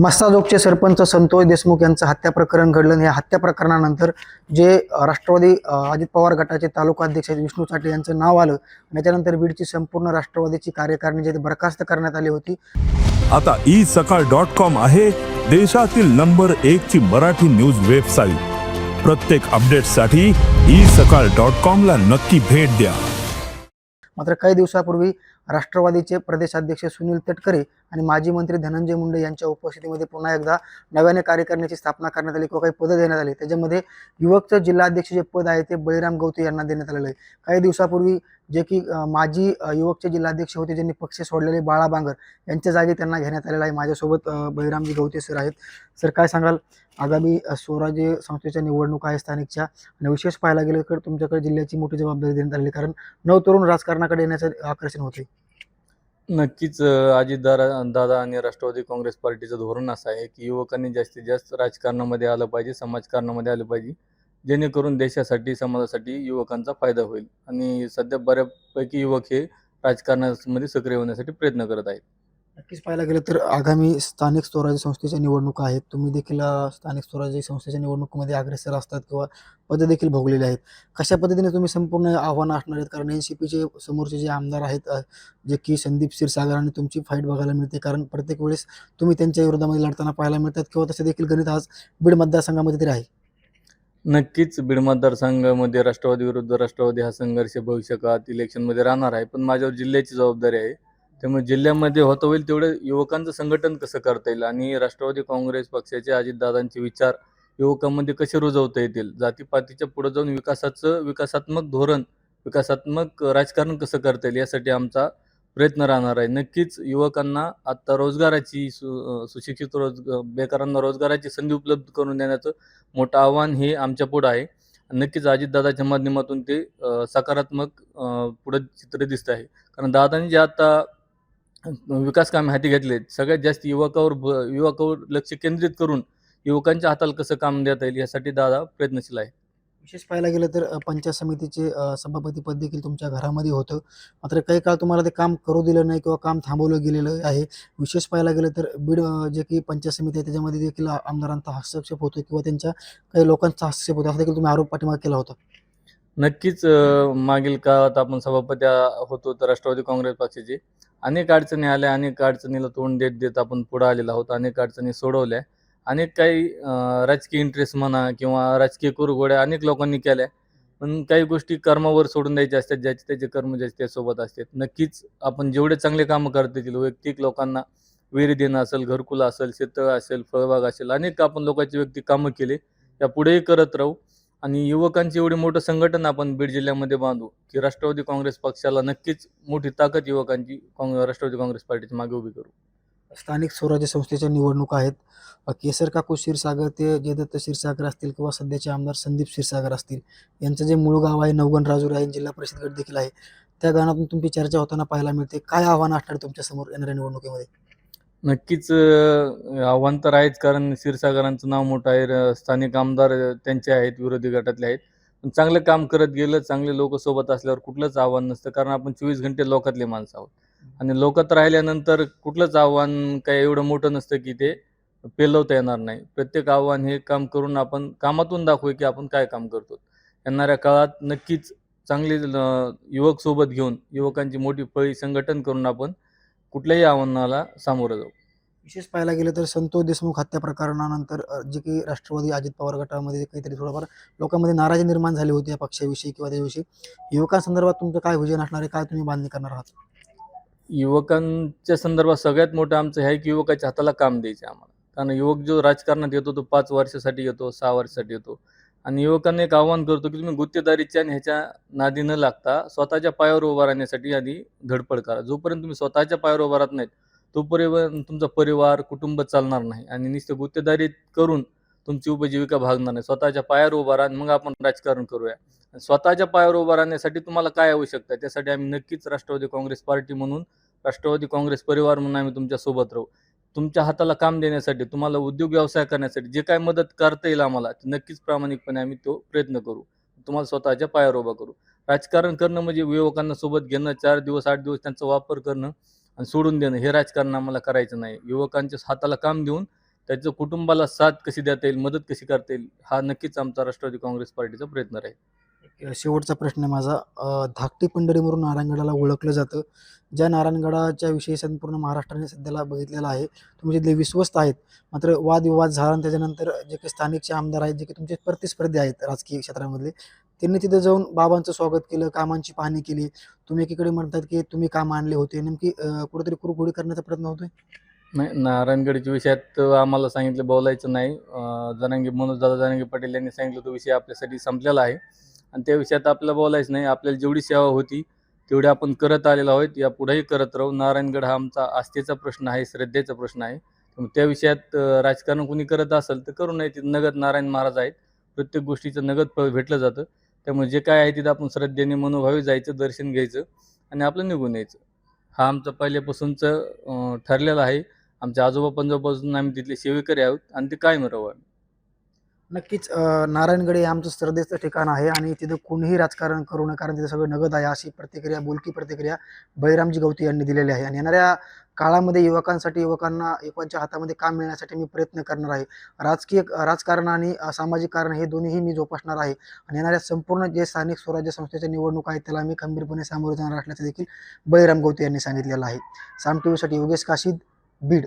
मस्ताजोगचे सरपंच संतोष देशमुख यांचं हत्या प्रकरण घडलं या हत्या प्रकरणानंतर जे राष्ट्रवादी अजित पवार गटाचे तालुका अध्यक्ष विष्णू चाटे यांचं नाव आलं आणि त्याच्यानंतर बीडची संपूर्ण राष्ट्रवादीची कार्यकारिणी जी बरखास्त करण्यात आली होती. आता ई सकाळ डॉट कॉम आहे देशातील नंबर एक ची मराठी न्यूज वेबसाईट. प्रत्येक अपडेटसाठी ई सकाळ डॉट कॉम ला नक्की भेट द्या. मात्र काही दिवसापूर्वी राष्ट्रवादीचे प्रदेशाध्यक्ष सुनील तटकरे आणि माजी मंत्री धनंजय मुंडे यांच्या उपस्थितीमध्ये पुन्हा एकदा नव्याने कार्यकारिणीची स्थापना करण्यात आली किंवा काही पदं देण्यात आली. त्याच्यामध्ये युवकचं जिल्हाध्यक्ष जे पद आहे ते बळीराम गवते यांना देण्यात आलेलं आहे. काही दिवसापूर्वी जे की माजी युवकचे जिल्हाध्यक्ष होते ज्यांनी पक्ष सोडलेले बाळा बांगर यांच्या जागी त्यांना घेण्यात आलेलं आहे. माझ्यासोबत बळीरामजी गवते सर आहेत. सर काय सांगाल? आगामी स्वराज्य संस्थेच्या निवडणुका आहे स्थानिकच्या. आणि विशेष पाहायला गेलं तर तुमच्याकडे जिल्ह्याची मोठी जबाबदारी देण्यात आलेली आहे. कारण नवतरुण राजकारणाकडे येण्याचं आकर्षण होते नक्कीच अ, दादा आणि राष्ट्रवादी काँग्रेस पार्टीचं धोरण असं आहे की युवकांनी जास्तीत जास्त राजकारणामध्ये आलं पाहिजे समाजकारणामध्ये आलं पाहिजे. जेणेकरून देशासाठी समाजासाठी युवकांचा फायदा होईल. आणि सध्या बऱ्यापैकी युवक हे राजकारणामध्ये सक्रिय होण्यासाठी प्रयत्न करत आहेत. नक्कीच पाहायला गेलं तर आगामी स्थानिक स्वराज्य संस्थेच्या निवडणुका आहेत. तुम्ही देखील स्थानिक स्वराज्य संस्थेच्या निवडणुकीमध्ये अग्रेसर असतात किंवा पद देखील भोगलेले आहेत. कशा पद्धतीने तुम्ही संपूर्ण आव्हानं असणार आहेत? कारण एन सी पीचे समोरचे जे आमदार आहेत जे की संदीप क्षीरसागर आणि तुमची फाईट बघायला मिळते. कारण प्रत्येक वेळेस तुम्ही त्यांच्या विरोधामध्ये लढताना पाहायला मिळतात किंवा तसे देखील गणित आज बीड मतदारसंघामध्ये तरी आहे. नक्कीच बीड मतदारसंघामध्ये राष्ट्रवादी विरुद्ध राष्ट्रवादी हा संघर्ष भविष्यकाळात इलेक्शनमध्ये राहणार आहे. पण माझ्यावर जिल्ह्याची जबाबदारी आहे. त्यामुळे जिल्ह्यामध्ये होत होईल तेवढं युवकांचं संघटन कसं करता येईल? आणि राष्ट्रवादी काँग्रेस पक्षाचे अजितदादांचे विचार युवकांमध्ये कसे रुजवता येतील? जातीपातीच्या पुढे जाऊन विकासाचं विकासात्मक धोरण विकासात्मक राजकारण कसं करता येईल यासाठी आमचा प्रयत्न राहणार आहे. नक्कीच युवकांना आत्ता रोजगाराची सु सुशिक्षित रोज बेकारांना रोजगाराची संधी उपलब्ध करून देण्याचं मोठं आव्हान हे आमच्या पुढं आहे. नक्कीच अजितदादाच्या माध्यमातून ते सकारात्मक पुढं चित्र दिसत आहे. कारण दादांनी जे आता विकास काम हाती घेतलेत. सगळ्यात जास्त युवकावर ब युवकावर लक्ष केंद्रित करून युवकांच्या हाताला कसं काम देता येईल यासाठी दादा प्रयत्नशील आहे. विशेष पाहायला गेलं तर पंचायत समितीचे सभापतीपद देखील तुमच्या घरामध्ये होतं. मात्र काही काळ तुम्हाला ते काम करू दिलं नाही किंवा काम थांबवलं गेलेलं आहे. विशेष पाहायला गेलं तर बीड जे की पंचायत समिती आहे त्याच्यामध्ये देखील आमदारांचा हस्तक्षेप होतो किंवा त्यांच्या काही लोकांचा हस्तक्षेप होतो असा देखील तुम्ही आरोप पाठिंबा केला होता. नक्कीच मागील काळात आपण सभापती होतो तर राष्ट्रवादी काँग्रेस पक्षाचे. अनेक अडचणी आल्या अनेक अडचणीला तोंड देत देत आपण पुढे आलेलो आहोत. अनेक अडचणी सोडवल्या. अनेक काही राजकीय इंटरेस्ट म्हणा किंवा राजकीय कुरघोड्या अनेक लोकांनी केल्या. पण काही गोष्टी कर्मावर सोडून द्यायच्या असतात ज्याचे त्याचे कर्म ज्याचे त्यासोबत असतात. नक्कीच आपण जेवढे चांगले कामं करता येतील वैयक्तिक लोकांना विहिरी देणं असेल घरकुलं असेल शेततळ असेल फळबाग असेल अनेक आपण लोकांची व्यक्ती कामं केले. त्या पुढेही करत राहू. आणि युवकांचे एवढे मोठं संघटन आपण बीड जिल्ह्यामध्ये बांधू की राष्ट्रवादी काँग्रेस पक्षाला नक्कीच मोठी ताकद युवकांची काँग- राष्ट्रवादी काँग्रेस पार्टीच्या मागे उभी करू. स्थानिक स्वराज्य संस्थेच्या निवडणुका आहेत. केसर काकू क्षीरसागर ते जयदत्त क्षीरसागर असतील किंवा सध्याचे आमदार संदीप क्षीरसागर असतील यांचं जे मूळ गाव आहे नवगण राजूर आहे जिल्हा परिषद गट देखील आहे. त्या गाण्यातून तुमची चर्चा होताना पाहायला मिळते. काय आव्हान असणार तुमच्यासमोर येणाऱ्या निवडणुकीमध्ये? नक्कीच आव्हान तर आहेच कारण क्षीरसागरांचं नाव मोठं आहे स्थानिक आमदार त्यांचे आहेत विरोधी गटातले आहेत. पण चांगलं काम करत गेलं चांगले लोक सोबत असल्यावर कुठलंच आव्हान नसतं कारण आपण चोवीस घंटे लोकातले माणसं आहोत. आणि लोकात राहिल्यानंतर कुठलंच आव्हान काही एवढं मोठं नसतं की ते पेलवता येणार नाही. प्रत्येक आव्हान हे काम करून आपण कामातून दाखवू की आपण काय काम करतो. येणाऱ्या काळात नक्कीच चांगले ल- युवक सोबत घेऊन युवकांची मोठी फळी संघटन करून आपण कुठल्याही आव्हानाला सामोरं जाऊ. विशेष पाहायला गेलं तर संतोष देशमुख हत्या प्रकरणानंतर जे की राष्ट्रवादी अजित पवार गटामध्ये काहीतरी थोडंफार लोकांमध्ये नाराजी निर्माण झाली होती या पक्षाविषयी किंवा त्याविषयी. युवकांसंदर्भात तुमचं काय विजन असणार आहे? काय तुम्ही बांधणी करणार आहात? युवकांच्या संदर्भात सगळ्यात मोठं आमचं हे आहे की युवकाच्या हाताला काम द्यायचे आम्हाला. कारण युवक जो राजकारणात येतो तो पाच वर्षासाठी येतो सहा वर्षासाठी येतो. आणि युवकांना एक आव्हान करतो की तुम्ही गुत्तेदारीच्या आणि ह्याच्या नादी न लागता स्वतःच्या पायावर उभा राहण्यासाठी आधी धडपड करा. जोपर्यंत तुम्ही स्वतःच्या पायावर उभा राहत नाहीत तोपर्यंत तुमचा परिवार कुटुंब चालणार नाही आणि नुसतं गुत्तेदारी करून तुमची उपजीविका भागणार नाही. स्वतःच्या पायावर उभा राहा मग आपण राजकारण करूया. स्वतःच्या पायावर उभा राहण्यासाठी तुम्हाला काय आवश्यकता आहे? त्यासाठी आम्ही नक्कीच राष्ट्रवादी काँग्रेस पार्टी म्हणून राष्ट्रवादी काँग्रेस परिवार म्हणून आम्ही तुमच्यासोबत राहू. तुमच्या हाताला काम देण्यासाठी तुम्हाला उद्योग व्यवसाय करण्यासाठी जे काय मदत करता येईल आम्हाला नक्कीच प्रामाणिकपणे आम्ही तो प्रयत्न करू. तुम्हाला स्वतःच्या पायावर उभा करू. राजकारण करणं म्हणजे युवकांना सोबत घेणं चार दिवस आठ दिवस त्यांचा वापर करणं आणि सोडून देणं हे राजकारण आम्हाला करायचं नाही. युवकांच्या हाताला काम देऊन त्याचं कुटुंबाला साथ कशी देता येईल मदत कशी करता येईल हा नक्कीच आमचा राष्ट्रवादी काँग्रेस पार्टीचा प्रयत्न राहील. शेवटचा प्रश्न आहे माझा. धाकटी पंढरी म्हणून नारायणगडाला ओळखलं जातं. ज्या नारायणगडाच्या विषयी संपूर्ण महाराष्ट्राने सध्याला बघितलेला आहे तुम्ही म्हणजे तिथले विश्वस्त आहेत. मात्र वादविवाद झाला आणि त्याच्यानंतर जे काही स्थानिकचे आमदार आहेत जे काही तुमचे प्रतिस्पर्धी आहेत राजकीय क्षेत्रामधले त्यांनी तिथे जाऊन बाबांचं स्वागत केलं कामांची पाहणी केली. तुम्ही एकीकडे म्हणतात की तुम्ही काम आणले होते. नेमकी कुठेतरी कुरघोडी करण्याचा प्रयत्न होतोय? नाही नारायणगडच्या विषयात आम्हाला सांगितलं बोलायचं नाही. जनांगी मनोज दादा जनांगी पाटील यांनी सांगितलं तो विषय आपल्यासाठी संपलेला आहे. आणि त्या विषयात आपल्याला बोलायचं नाही. आपल्याला जेवढी सेवा होती तेवढी आपण करत आलेलो आहोत. या पुढेही करत राहू. नारायणगड हा आमचा आस्थेचा प्रश्न आहे श्रद्धेचा प्रश्न आहे. त्या विषयात राजकारण कोणी करत असेल तर करू नये. तिथं नगद नारायण महाराज आहेत. प्रत्येक गोष्टीचं नगद फळ भेटलं जातं. त्यामुळे जे काय आहे तिथं आपण श्रद्धेने मनोभावी जायचं दर्शन घ्यायचं आणि आपलं निघून यायचं. हा आमचा पहिल्यापासूनचं ठरलेला आहे. आमच्या आजोबा पंजोबापासून आम्ही तिथले सेवेकरी आहोत आणि ते कायम राहू आम्ही नक्कीच नारायणगडे नारायणगड हे आमचं श्रद्धेचं ठिकाण आहे आणि तिथं कोणीही राजकारण करू नये कारण तिथं सगळं नगद आहे अशी प्रतिक्रिया बोलकी प्रतिक्रिया बळीरामजी गवती यांनी दिलेली आहे. आणि येणाऱ्या काळामध्ये युवकांसाठी युवकांना युवकांच्या हातामध्ये काम मिळण्यासाठी मी प्रयत्न करणार आहे. राजकीय राजकारण आणि सामाजिक कारण हे दोन्हीही मी जोपासणार आहे. आणि येणाऱ्या संपूर्ण जे स्थानिक स्वराज्य संस्थेच्या निवडणूक आहेत त्याला मी खंबीरपणे सामोरे जाणार असल्याचं देखील बळीराम गवती यांनी सांगितलेलं आहे. साम टी व्हीसाठी योगेश काशीद बीड.